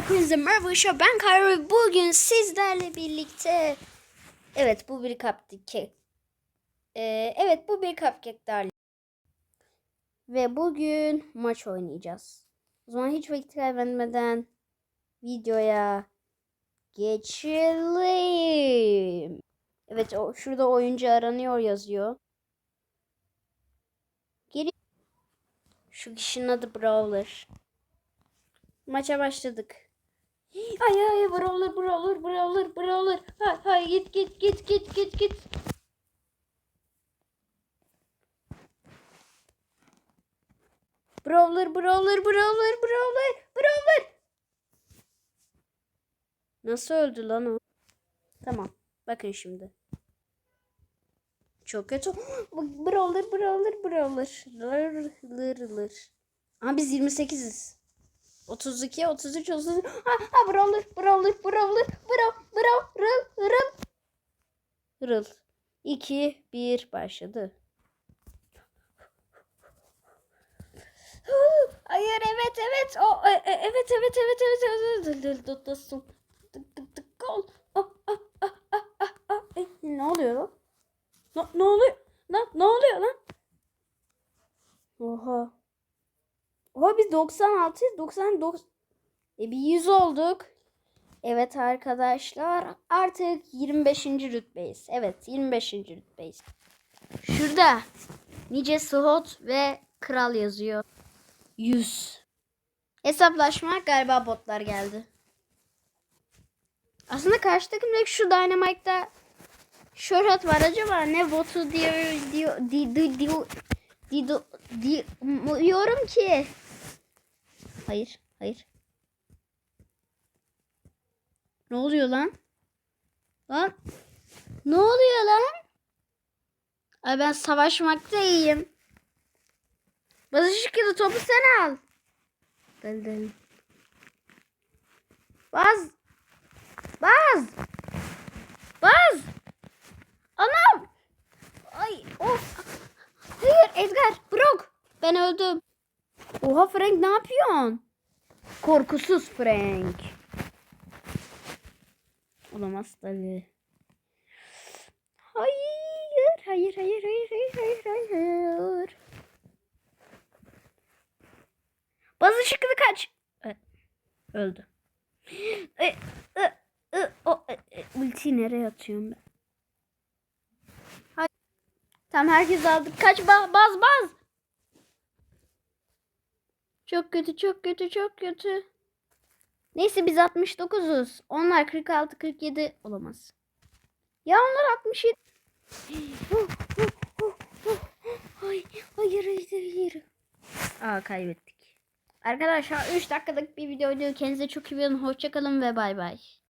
Hepinize merhaba arkadaşlar. Ben Kayra. Bugün sizlerle birlikte Evet bu bir cupcake. Ee, evet bu bir cupcake'lerle. Ve bugün maç oynayacağız. O zaman hiç vakit kaybetmeden videoya geçelim. Evet o, şurada oyuncu aranıyor yazıyor. Geri şu kişinin adı Brawler. Maça başladık. Ay ay brawler brawler brawler brawler. Hay hay git git git git git git. Brawler brawler brawler brawler brawler. Nasıl öldü lan o? Tamam. Bakın şimdi. Çok kötü. Brawler brawler brawler. Lır lır lır. Aha biz 28'iz. 32, 33, 33. Ha, ha brawler, brawler, brawler, braw, braw, rıl, rıl. Rıl. 2, 1 başladı. Hayır evet evet o e, e, evet evet evet evet evet evet tık gol ah, ah, ah. E, ne oluyor lan ne, ne oluyor lan ne oluyor lan oha oha biz 96 99 e bir 100 olduk evet arkadaşlar artık 25. rütbeyiz evet 25. rütbeyiz şurada nice slot ve kral yazıyor 100. Hesaplaşma galiba botlar geldi. Aslında karşı takımdaki şu Dynamite'da şöhret var acaba ne botu diyor diyor di di di di di di diyorum ki. Hayır, hayır. Ne oluyor lan? Lan ne oluyor lan? Ay ben savaşmakta iyiyim. Basış kızı topu sen al. Dön dön. Baz. Baz. Baz. Anam. Ay of. Hayır Edgar. Brock. Ben öldüm. Oha Frank ne yapıyorsun? Korkusuz Frank. Olamaz tabii. Hayır. Hayır hayır hayır hayır hayır hayır. Bazı şıkkılı kaç. Öldü. O, e, nereye atıyorum ben? Tamam herkes aldı. Kaç ba baz baz. Çok kötü çok kötü çok kötü. Neyse biz 69'uz. Onlar 46 47 olamaz. Ya onlar 67. Ay, hayır hayır hayır. Aa kaybettik. Arkadaşlar 3 dakikalık bir videoydu. Kendinize çok iyi bakın. Hoşçakalın ve bay bay.